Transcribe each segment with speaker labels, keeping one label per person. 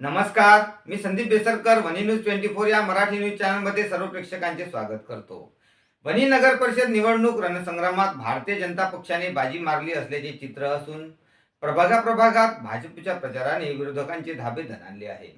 Speaker 1: नमस्कार मी संदीप बेसरकर वनी न्यूज ट्वेंटी फोर या मराठी न्यूज चॅनलमध्ये सर्व प्रेक्षकांचे स्वागत करतो. वनी नगर परिषद निवडणूक रणसंग्रामात भारतीय जनता पक्षाने बाजी मारली असल्याचे चित्र असून प्रभागाप्रभागात भाजपच्या प्रचाराने विरोधकांचे धाबे धनानले आहे.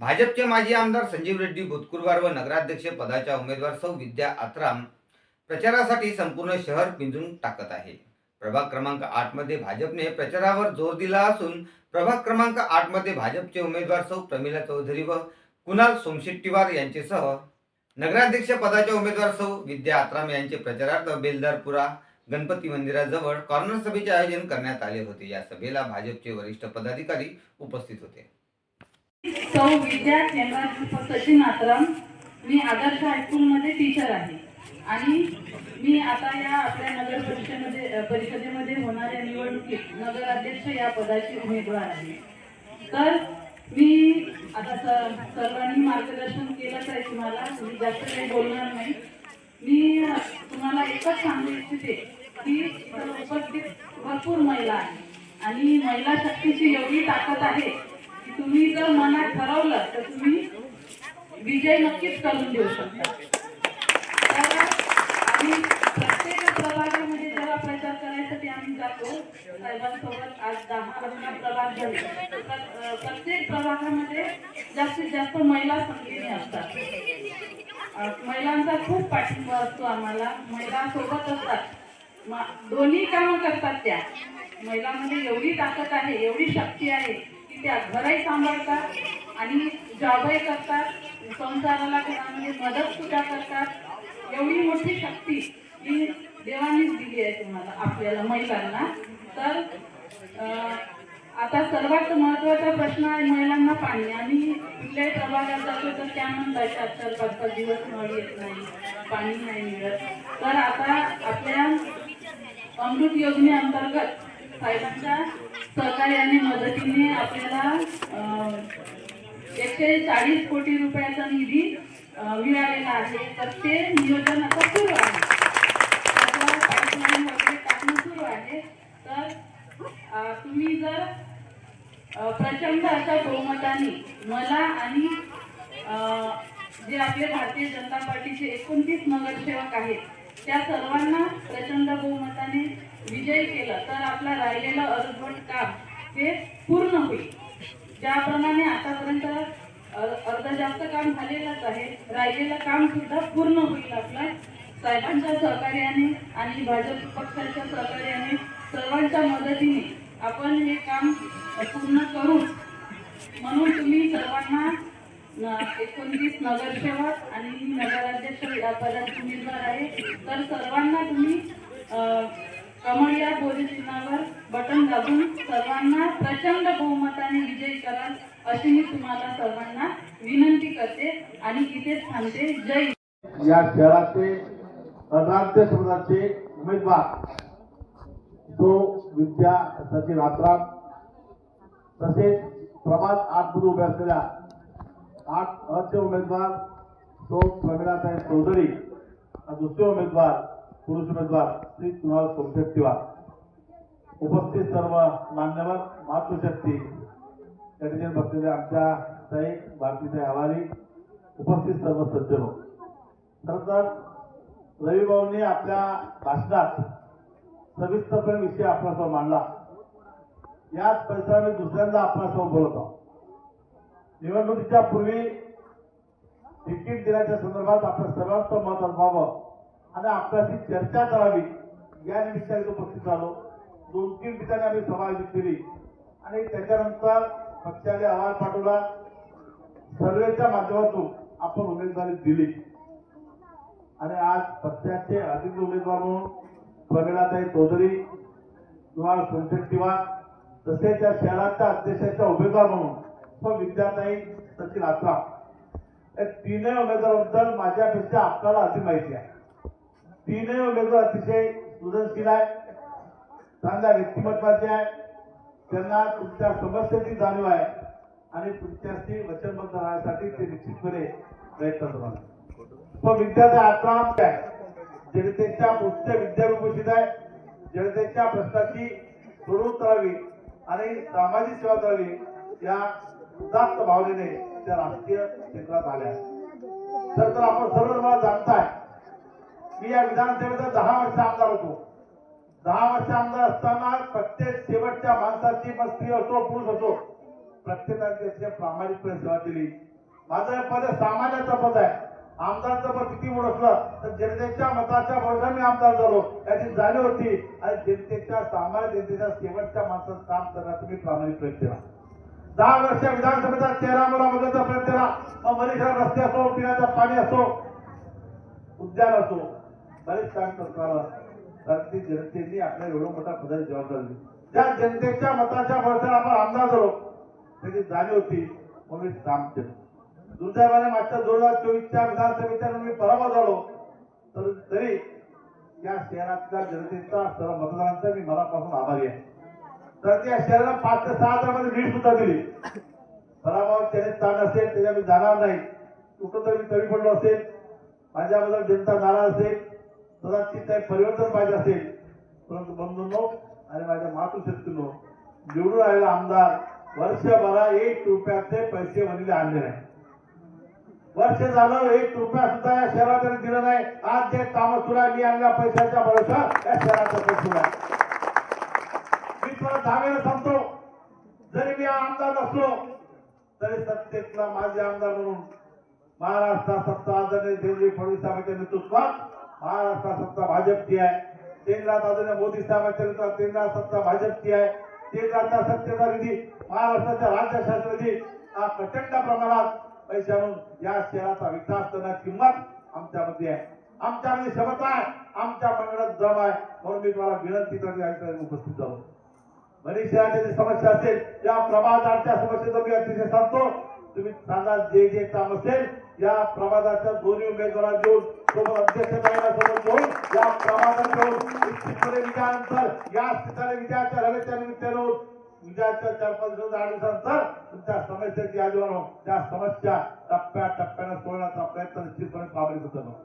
Speaker 1: भाजपचे माजी आमदार संजीव रेड्डी भूतकुरवार व नगराध्यक्ष पदाच्या उमेदवार सौ विद्या आत्राम प्रचारासाठी संपूर्ण शहर पिंजून टाकत आहे. प्रभाग क्रमांक आठमध्ये भाजपने प्रचारावर जोर दिला असून प्रभाग क्रमांक आठमध्ये भाजपचे उमेदवार सौ प्रमिला चौधरी व कुणाल सोमशेट्टीवार यांचेसह नगराध्यक्ष पदाच्या उमेदवार सौ विद्या आत्राम यांचे प्रचारार्थ बेलदारपुरा गणपती मंदिराजवळ कॉर्नर सभेचे आयोजन करण्यात आले होते. या सभेला भाजपचे वरिष्ठ पदाधिकारी उपस्थित होते.
Speaker 2: सौ विद्या सचिन आत्राम मी आदर्श हायस्कूलमध्ये टीचर आहे. आणि मी आता या आपल्या नगर परिषदेमध्ये परिषदेमध्ये होणाऱ्या निवडणुकीत नगराध्यक्ष या पदाची उमेदवार आहे. तर मी आता सर्वांनी मार्गदर्शन केलंच आहे तुम्हाला तुम्ही जास्त काही बोलणार नाही. मी तुम्हाला एकच सांगू इच्छिते की उपस्थित भरपूर महिला आहे आणि महिला शक्तीची एवढी ताकद आहे की तुम्ही जर मनात ठरवलं तर तुम्ही विजय नक्कीच करून देऊ शकता. आम्ही प्रत्येक प्रभागामध्ये जेव्हा प्रचार करायसाठी आम्ही जातो साहेबांसोबत आज दहा पंधरा प्रभाग झाले. प्र- प्रत्येक प्रभागामध्ये जास्तीत जास्त महिला संघटने असतात. महिलांचा खूप पाठिंबा असतो आम्हाला. महिला सोबत असतात. म- दोन्ही कामं करतात त्या. महिलांमध्ये एवढी ताकद आहे एवढी शक्ती आहे की त्या घरही सांभाळतात आणि जॉबही करतात. संसाराला घरामध्ये मदत सुद्धा करतात. एवढी मोठी शक्ती ही देवानीच दिली आहे तुम्हाला आपल्याला महिलांना. तर आता सर्वात महत्त्वाचा प्रश्न आहे महिलांना पाणी आम्ही कुठल्याही प्रभागात जातो तर त्या म्हणतात चार चार पाच पाच दिवस नळ येत नाही पाणी नाही मिळत. तर आता आपल्या अमृत योजनेअंतर्गत साहेबांच्या सहकार्याने मदतीने आपल्याला एकशे चाळीस कोटी रुपयाचा निधी मिळालेलं आहे. तर ते नियोजन आता सुरू आहे. पाईपलाईन वगैरे टाकणं सुरू आहे. तर तुम्ही जर प्रचंड अशा बहुमताने मला आणि जे आपले भारतीय जनता पार्टीचे एकोणतीस नगरसेवक आहेत त्या सर्वांना प्रचंड बहुमताने विजय केलं तर आपला राहिलेलं अर्धवट काम हे पूर्ण होईल. ज्याप्रमाणे आतापर्यंत अर्ध जास्त काम झालेलंच आहे. राहिलेलं काम सुद्धा पूर्ण होईल आपलं. साहेबांच्या सहकार्याने आणि भाजप पक्षाच्या सहकार्याने सर्वांच्या मदतीने आपण हे काम पूर्ण करू. म्हणून तुम्ही सर्वांना एकोणतीस नगरसेवक आणि नगराध्यक्ष या पदाचे उमेदवार आहे. तर सर्वांना तुम्ही अ, कमळ या चिन्हावर बटन दाबून सर्वांना प्रचंड बहुमताने विजयी कराल अशी मी तुम्हाला सर्वांना विनंती करते आणि इथे थांबते. जय
Speaker 3: या खेळाचे राज्य समाजाचे उमेदवार तो विद्या सचिन आत्राम तसेच प्रभात आठमध्ये उभे असलेल्या आठ अचे उमेदवार तो प्रमिलाताई चौधरी दुसरे उमेदवार पुरुष उमेदवार श्री कुणाल सोमशेट्टीवार. उपस्थित सर्व मान्यवर मातृशक्ती त्या ठिकाणी बसलेल्या आमच्या साईक भारतीचे आभारी उपस्थित सर्व सज्जन. खरं तर रविभाऊंनी आपल्या भाषणात सविस्तरपणे विषय आपल्यासमोर मांडला. याच परिसरात मी दुसऱ्यांदा आपल्यासमोर बोलत आहोत निवडणुकीच्या पूर्वी तिकीट देण्याच्या संदर्भात आपलं सर्वांचं मत असावं आणि आपल्याशी चर्चा करावी या निमित्ताने उपस्थित झालो. दोन तीन ठिकाणी आम्ही सभा आयोजित केली. आणि त्याच्यानंतर पक्षाने अहवाल पाठवला. सर्वेच्या माध्यमातून आपण उमेदवारी दिली. आणि आज पक्षाचे अधिकृत उमेदवार म्हणून प्रमिलाताई चौधरी कुमार सोनशेट्टीवार तसेच या शहराच्या अध्यक्षाच्या उमेदवार म्हणून व विद्याताई सचिन आत्राम या तीनही उमेदवारांबद्दल माझ्यापेक्षा आपल्याला अधिक माहिती आहे. तीनही उमेदवार अतिशय सृजनशील आहे चांगल्या व्यक्तिमत्वाचे आहे. त्यांना तुमच्या समस्येची जाणीव आहे. आणि तुमच्याशी वचनबद्ध राहण्यासाठी ते निश्चितपणे प्रयत्न करणार तो विद्यार्थी आत्राम आहे. जनतेच्या उच्च विद्याविभूषित आहे. जनतेच्या प्रश्नाची सोडून करावी आणि सामाजिक सेवा करावी या उदात्त भावनेने त्या राजकीय क्षेत्रात आल्या. तर तर आपण सर्व मला जाणताय. मी या विधानसभेचा दहा वर्ष आमदार होतो. दहा वर्ष आमदार असताना प्रत्येक शेवटच्या माणसाची मग स्त्री असो पुरुष असो प्रत्येकाने त्याची प्रामाणिकपणे सेवा दिली माझं पद सामान्याचं पद आहे. आमदारचं पद किती मोठं असलं तर जनतेच्या मताच्या बरोबर मी आमदार झालो. याची जाणीव होती. आणि जनतेच्या सामान्य जनतेच्या शेवटच्या माणसाचं काम करण्याचा मी प्रामाणिक प्रयत्न केला. दहा वर्ष विधानसभेचा चेहरा मला बदलचा प्रयत्न केला. मग मनीषा रस्ते असो पिण्याचं पाणी असो उद्यान असो बरेच काम करता कारण ती जनतेने आपल्या एवढं मोठा पदाची जबाबदारी दिली. ज्या जनतेच्या मताच्या भरोशावर आपण आमदार झालो त्याची जाणीव होती मग मी काम केलं दुर्दैवाने मागच्या दोन हजार चोवीसच्या विधानसभेच्या मी पराभव झालो. तर तरी या शहरातल्या जनतेचा सर्व मतदारांचा मी मनापासून आभारी आहे. तर त्या शहराला पाच ते सहा हजारामध्ये लीड सुद्धा दिली. पराभव त्याने ताण असेल त्याच्या मी जाणार नाही. कुठं तरी मी कमी पडलो असेल. माझ्याबद्दल जनता नाराज असेल. कदाचित काही परिवर्तन पाहिजे असेल परंतु बंधूंनो आणि माझ्या मातृशक्तीनो निवडून आलेला आमदार वर्षभरा एक रुपयाचे पैसे वरील आणले नाही. वर्ष झालं एक रुपया सुद्धा या शहरात त्यांनी दिलं नाही. आज जे काम सुरू आहे मी आणल्या पैशाच्या भरोसा या शहराचा पैसा मी तुला दहा सांगतो जरी मी आमदार नसलो तरी सत्तेतला माझे आमदार म्हणून महाराष्ट्रात सत्ता आदरणीय देवजी फडणवीस साहेबांच्या नेतृत्वात महाराष्ट्रात सत्ता भाजपची आहे. केंद्रात आदरणीय मोदी साहेबांच्या केंद्रात सत्ता भाजपची आहे. केंद्राचा सत्तेचा निधी महाराष्ट्राच्या राज्य शासन हा प्रचंड प्रमाणात पैसे आणून या शहराचा विकास करण्याची किंमत आमच्यामध्ये आहे. आमच्यामध्ये क्षमता आहे. आमच्या मंडळात दम आहे. म्हणून मी तुम्हाला विनंती करते उपस्थित झालो. मनीषाची जी समस्या असेल या प्रभादाच्या समस्येचा मी अतिशय सांगतो. तुम्ही सांगा जे जे काम असेल या प्रभादाच्या दोन्ही उमेदवारांना घेऊन सोबत सोबत या प्रभादात विजयानंतर या ठिकाणी विजयाच्या रवेच्या निमित्तानं विजयाच्या चार पाच दिवस आठ दिवसानंतर तुमच्या यादी त्या समस्या टप्प्या टप्प्यानं सोडण्याचा प्रयत्न निश्चितपणे प्रामाणिक होतो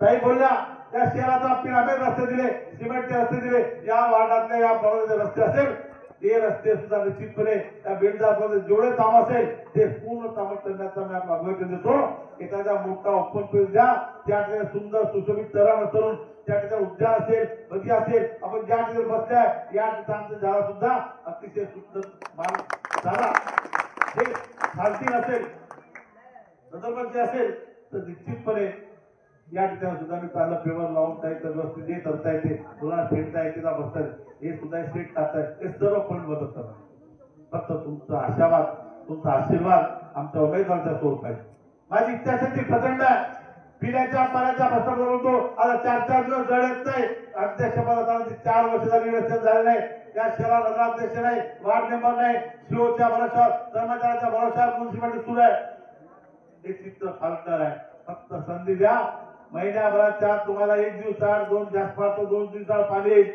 Speaker 3: काही बोलल्या त्या शहराचा पिरामिड रस्ते दिले सिमेंटचे रस्ते दिले या वार्डातल्या या प्रवासाचे रस्ते असेल ते रस्ते सुद्धा निश्चितपणे त्या बेलदारमध्ये जेवढे काम असेल ते पूर्ण काम करण्याचा मी आपला देतो. एखादा मोठा ओपन पेज द्या त्या ठिकाणी सुंदर सुशोभित तरण करून त्या ठिकाणी उद्या असेल नदी असेल आपण ज्या ठिकाणी बसल्या या ठिकाणचं झाला सुद्धा अतिशय सुंदर मान झाला. हे खालती असेल नजरबंदी असेल तर निश्चितपणे या ठिकाणी सुद्धा मी चांगलं फेवर लावून काही तर व्यवस्थित जे करता येते मुलांना फेडता येते बसताय हे सुद्धा सेट टाकताय हे सर्व पण मदत फक्त तुमचा आशावाद तुमचा आशीर्वाद आमच्या उमेदवाराच्या स्वरूप पाहिजे. माझी इच्छाशक्ती प्रचंड आहे. पिण्याच्या पाण्याच्या प्रश्न बोलतो आता चार चार दिवस जळ नाही. अध्यक्ष अध्यक्षपदाचा चार वर्ष झाली इलेक्शन झाले नाही. या शहरात नगराध्यक्ष नाही वार्ड मेंबर नाही सीओच्या भरोशावर कर्मचाऱ्याच्या भरोशावर म्युन्सिपालिटी सुरू आहे. हे चित्र फालणार आहे. फक्त संधी द्या. महिन्याभराच्या आत तुम्हाला एक दिवसाआड दोन जास्त फार दोन दिवसाआड पाणी येईल.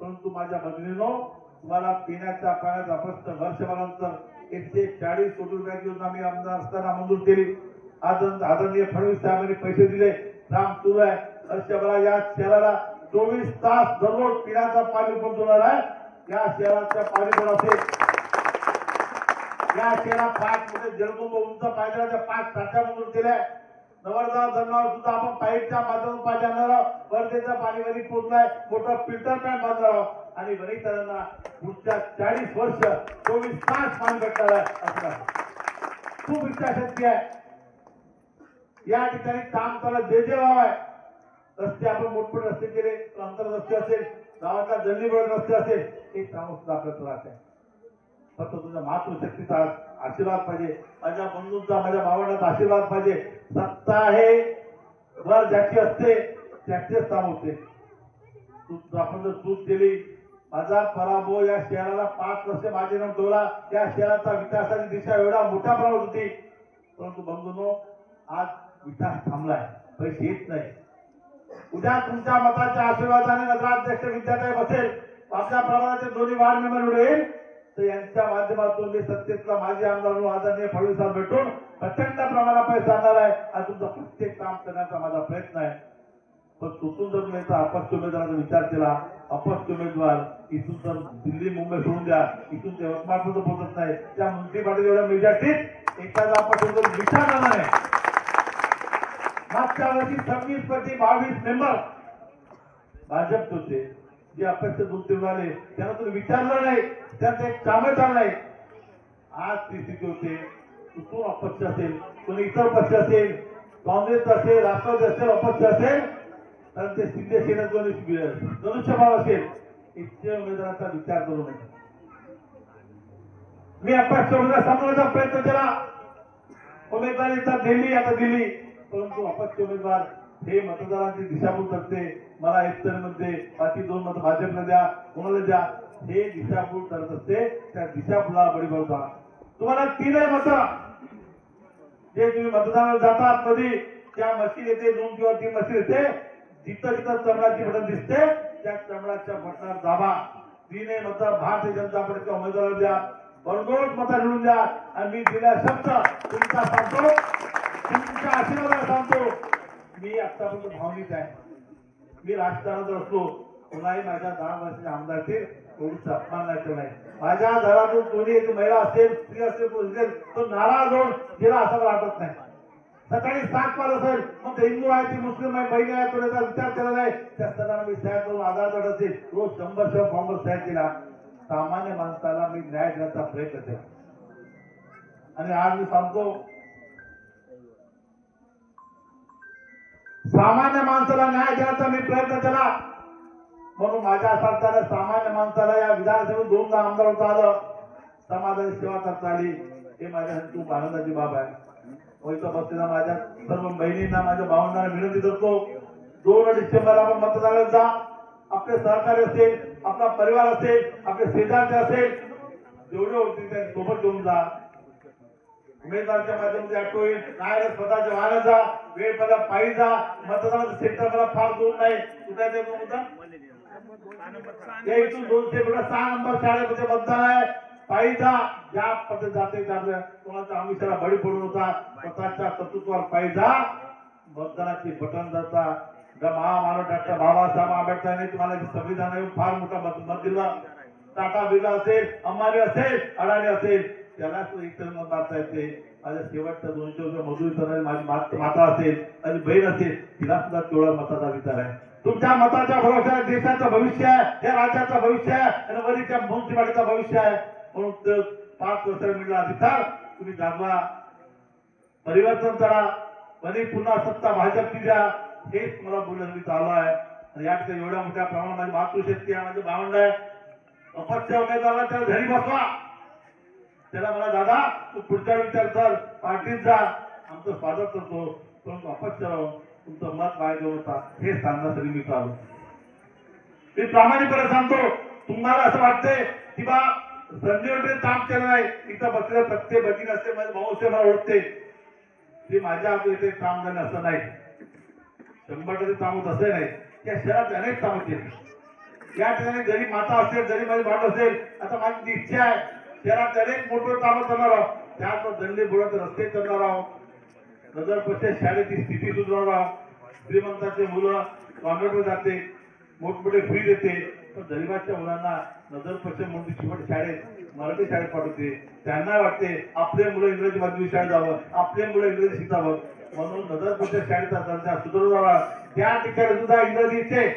Speaker 3: परंतु माझ्या भगिनीनो तुम्हाला पिण्याच्या पाण्याचा प्रश्न वर्षभरानंतर एकशे चाळीस कोटी रुपयाची योजना मी आमदार असताना मंजूर केली. आज आदरणीय फडणवीस साहेबांनी पैसे दिले. काम सुरू आहे. वर्षभरा या शहराला चोवीस तास दररोज पिण्याचा पाणी उपलब्ध होणार आहे. या शहराच्या पाणी पण असेल या शहरात पाच मध्ये जलकुंभ उंच पायदळाच्या पाच टाक्या मंजूर केल्या. नवरगाव धरणावर सुद्धा आपण पाईपच्या माध्यमातून पाणी आणणार आहोत वर्धेचं पाणी वरी पोहोचलाय मोठं फिल्टर प्लॅन्ट बांधणार आहोत. आणि वणीकरांना पुढच्या चाळीस वर्ष चोवीस तास मान भेटणार आहे असं खूप इच्छाशक्ती आहे. या ठिकाणी काम करायला जे जे भाव आहे रस्ते आपण मोठमोठे रस्ते केले अंतर रस्ते असेल गावातला गल्लीबोळ रस्ते असेल हे काम सुद्धा आपल्या त्रास आहे. फक्त तुझ्या मातृशक्तीचा आशीर्वाद पाहिजे माझ्या बंधूंचा माझ्या भावंडाचा आशीर्वाद पाहिजे. सत्ता आहे वर ज्याची असते त्याचेच थांबवते होते. आपण जर चूक केली माझा पराभव या शहराला पाच वर्ष माझे नाव ठेवला या शहराचा विकासाची दिशा एवढा मोठ्या प्रमाणात होती. परंतु बंधूंनो आज विकास थांबलाय पैसे येत नाही. उद्या तुमच्या मताच्या आशीर्वादाने नगराध्यक्ष विद्यालय बसेल आपल्या प्रमाणाचे दोन्ही वार्ड मेंबर निवडून येईल तर यांच्या माध्यमातून मी सत्तेतला माजी आमदार म्हणून आदरणीय फडणवीसांना भेटून प्रचंड प्रमाणात पैसा आणणार आहे. आणि तुमचं प्रत्येक काम करण्याचा माझा प्रयत्न आहे. पण तुटून जर मी अपक्ष उमेदवाराचा विचार केला अपक्ष उमेदवार इथून तर दिल्ली मुंबई सोडून द्या इथून ते यवतमाळ सुद्धा पोहोचत नाही. त्या मुंबई पाटील एवढ्या मेजॉरिटीत एखादा अपक्ष विचार नाही. मागच्या वर्षी सव्वीस पैकी बावीस मेंबर भाजप होते. जे अपक्ष दोन तीन आले त्यांना तुम्ही विचारलं नाही. त्यांचं एक कामं झालं नाही. आज ती स्थिती होते. तो अपक्ष असेल कोणी इतर पक्ष असेल काँग्रेस असेल राष्ट्रवादी असेल अपक्ष असेल तर ते शिंदे सेना कोणी धनुष्यभाव असेल इतक्या उमेदवारांचा विचार करू नये मी अपक्ष उमेदवार सांगण्याचा प्रयत्न केला. उमेदवारी तर दिली आता दिली. परंतु अपक्ष उमेदवार हे मतदारांची दिशाभूल करते. मला एक तर म्हणते बाकी दोन मत भाजपला द्या कोणाला द्या हे दिशाभूल करत असते. त्या दिशाभूला बळी पडता तुम्हाला तीनही मत जे तुम्ही मतदानाला जातात कधी त्या मशीन येते दोन किंवा तीन मशीन येते. जिथं जिथं चमडाची बटन दिसते त्या चमडाच्या बटनावर दाबा. तिने मत भारतीय जनता पार्टीच्या उमेदवाराला द्या. भरघोस मत निवडून द्या. आणि मी दिल्या शब्द तुमचा सांगतो. तुमच्या आशीर्वादाला सांगतो. मी आतापर्यंत भावनिक आहे. मी राजकारणात असलो कोणाही माझ्या दहा वर्षाच्या आमदारचे कोणीच अपमान नाही नाही माझ्या घरातून कोणी एक महिला असेल स्त्री असेल पुरुष असेल तो नाराज होऊन गेला असं मला वाटत नाही. सकाळी सात वाजता असेल मग ते हिंदू आहे ती मुस्लिम आहे बहिणी आहे तो विचार केला नाही. त्या सगळ्यांना मी साहेब करून आधार कार्ड असेल रोज शंभर शंभर फॉर्मवर साहेब केला. सामान्य माणसाला मी न्याय देण्याचा प्रयत्न केला. आणि आज मी सांगतो सामान्य माणसाला न्याय देण्याचा मी प्रयत्न केला. म्हणून माझ्या सारख्या सामान्य माणसाला या विधानसभेत दोनदा आमदार होता आलं. समाजाची सेवा करता आली. हे माझ्यासाठी खूप आनंदाची बाब आहे व बसलेला माझ्या सर्व बहिणींना माझ्या भावंडांना विनंती करतो दोन डिसेंबरला आपण मतदानाला जा. आपले सहकारी असेल आपला परिवार असेल आपले शेजारचे असेल जेवढे होते त्या सोबत घेऊन जा. उमेदवारच्या माध्यमातून ऍक्ट होईल. नाही स्वतःच्या वाहनात जा. वेळ मला पायी जा. मतदानाचं सेंटर मला फार दूर नाही. कुठे मुद्दा ते इथून दोनशे मीटर सहा नंबर शाळेमध्ये मतदान आहे. पायी जा ज्या पद्धत जाते आमिषाला बळी पडून होता स्वतःच्या कर्तृत्वावर पायी जा मतदानाची बटन जाता महामानव डॉक्टर बाबासाहेब आंबेडकरांनी तुम्हाला संविधान येऊन फार मोठा मत मत दिला. टाटा बिर्ला असेल अंबानी असेल अडाणी असेल त्याला मत मारता येते. माझ्या शेवटच्या दोनशे रुपये मजुरी करणारी माझी मात- माता असेल माझी बहीण असेल तिला सुद्धा तेवढा मताचा विचार आहे. तुमच्या मताच्या भरोशा देशाचं भविष्य आहे या राज्याचं भविष्य आहे आणि वरीच्या म्युन्सिपालिटीचं भविष्य आहे. म्हणून पाच वर्ष मिळाला अधिकार तुम्ही जागवा. परिवर्तन करा. वरी पुन्हा सत्ता भाजपची द्या. हेच मला बोलणं चालू आहे. आणि या ठिकाणी एवढ्या मोठ्या प्रमाणात माझी मातृशक्ती आहे माझे भावंड आहे. अपत्य उमेदवाराला त्याला घरी बसवा. त्याला मला दादा तू पुढच्या विचार कर. पार्टीत जा. आमचं स्वागत करतो. परंतु अपत्य तुमचं मत बाहेर घेऊन होता हे सांगण्यासाठी मी चालू. मी प्रामाणिकपणे सांगतो तुम्हाला असं वाटतंय की बा संजय काम केलं नाही इथं बसले प्रत्येक भगिनी असते माझे भाऊ मला ओळखते. ते माझ्या हातून इथे काम झालं असं नाही. शंभर टक्के काम होत असं नाही. त्या शहरात अनेक काम केली. या ठिकाणी जरी माता असेल जरी माझी भाट असेल आता माझी इच्छा आहे शहरात अनेक मोठं कामं करणार आहोत. त्यात दंडे बुडत रस्ते करणार आहोत. नगर परिषद शाळेची स्थिती सुधारणार आहोत श्रीमंताचे मुलं कॉन्व्हेंटवर जाते मोठमोठे फी देते. पण गरीबाच्या मुलांना नजर परिषद मोठी शेवट शाळेत मराठी शाळेत पाठवते. त्यांना वाटते आपले मुलं इंग्रजी माध्यमिक शाळेत जावं आपले मुलं इंग्रजी शिकावं. म्हणून नजर परिषद शाळेत असताना सुधारवावा त्या ठिकाणी सुद्धा इंग्रजीचे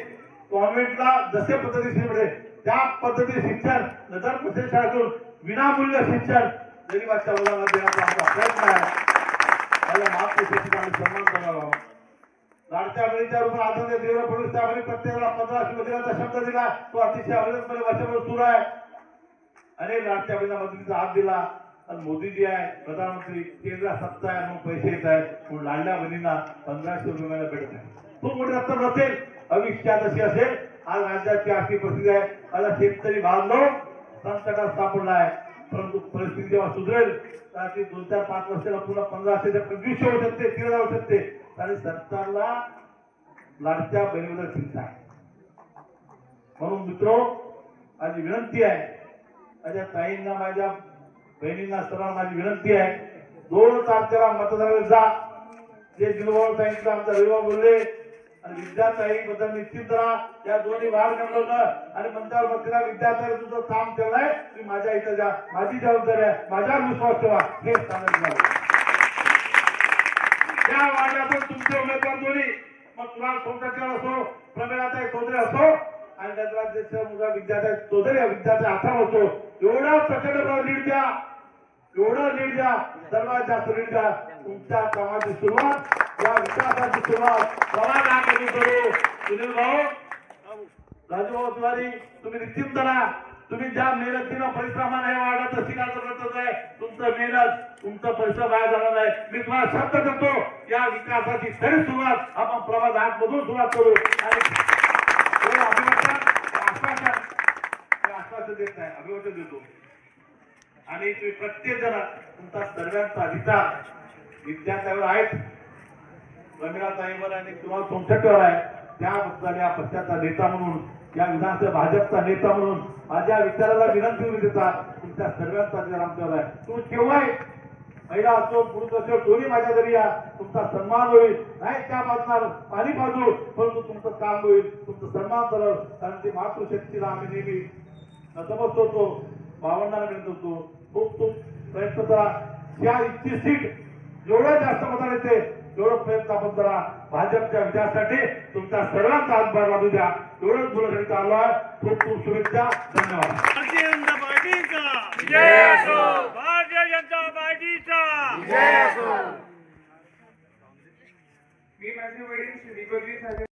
Speaker 3: कॉन्व्हेंटला जसे पद्धती मिळते त्या पद्धतीने शिक्षण नजर परिषद शाळेतून विनामूल्य शिक्षण गरीबाच्या मुलांना देण्याचा आमचा प्रयत्न आहे. माझ्या मातृशक्तीचा आम्ही सन्मान करावा. आहोत लाडक्या बहिणीच्या रूपात आदरणीय देवेंद्र फडणवीस साहेबांनी प्रत्येकाला पंधराशे मदिराचा शब्द दिला. तो अतिशय अविरतपणे वर्षभर सुरू आहे. अनेक लाडक्या बहिणीला मदतीचा हात दिला. आणि मोदीजी आहे प्रधानमंत्री. केंद्रात सत्ता आहे मग पैसे येत आहेत. म्हणून लाडल्या बहिणींना पंधराशे रुपये महिना भेटत आहे खूप मोठी रक्कम नसेल भविष्यात अशी असेल. आज राज्याची आर्थिक परिस्थिती आहे आता शेतकरी बांधव संकटात सापडला आहे. परंतु परिस्थिती जेव्हा सुधरेल ती दोन चार पाच वर्षाला पुन्हा पंधरा ते पंचवीसशे होऊ शकते तीन जाऊ होऊ शकते. आणि सरकारला लाडक्या बहिणीबद्दल चिंता आहे. म्हणून मित्रो माझी विनंती आहे माझ्या ताईंना माझ्या बहिणींना सर्वांना माझी विनंती आहे दोन तारखेला मतदानाला जा. जे दिलवाळ ताईंचा आमचा रविवार बोलले आणि विद्याताई बद्दल निश्चित राहा या दोन्ही वाढ मेंबरनं आणि मंचावर मंत्रीला विद्यार्थ्यांनी तुझं काम केलंय. तुम्ही माझ्या इथं जा. माझी जबाबदारी आहे. माझ्यावर विश्वास ठेवा. हे सांगितलं त्या वार्डातून तुमचे उमेदवार दोन्ही. मग कुणाल सोमटकर असो प्रमिळाताई चौधरी असो आणि नगराध्यक्ष मुलगा विद्यार्थी चौधरी विद्याचा विद्यार्थी आसाम असो. एवढा प्रचंड लीड द्या. एवढं लीड द्या. सर्वात जास्त लीड द्या. तुमच्या कामाची सुरुवात या विकासाची सुरुवात प्रवास आम्ही करू सुनील भाऊ राजूभाऊ तिवारी तुम्ही निश्चित करा तुम्ही ज्या मेहनतीनं परिश्रमाने हे वाढत शिकायचं करतच आहे तुमचं मेहनत तुमचं परिश्रम वाया जाणार नाही मी तुम्हाला शब्द देतो या विकासाची खरी सुरुवात आपण प्रवास आतमधून सुरुवात करू आणि अभिवादन आश्वासन आश्वासन देत नाही अभिवादन देतो आणि तुम्ही प्रत्येक जण तुमचा सर्वांचा अधिकार विद्यार्थ्यावर आहेत रमिलाताईवर आणि किंवा सोमशेट्टीवर आहे त्या या पक्षाचा नेता म्हणून या विधानसभा भाजपचा नेता म्हणून माझ्या विचाराला विनंती देतात तुमच्या सर्वांचा अधिकार आमच्यावर आहे. तुम्ही केव्हाही महिला असो पुरुष असो दोन्ही माझ्या घरी या. तुमचा सन्मान होईल. नाही त्या बाजूला पाणी बाजू परंतु तुमचं काम होईल. तुमचं सन्मान करल कारण ती मातृशक्तीला आम्ही नेहमी नतमस्त होतो भावंडांना मिळत होतो. खूप खूप प्रयत्न करा या इच्छी सीट जेवढ्या जास्त मताने येते तेवढं प्रयत्न आपण करा. भाजपच्या विजयासाठी तुमचा सर्वांचा हातभार लागू द्या. एवढंच बोलण्यासाठी आलो आहे. खूप खूप शुभेच्छा. धन्यवाद.
Speaker 4: भारतीय जनता पार्टीचा. भारतीय जनता पार्टीचा. मी माझे वडील श्री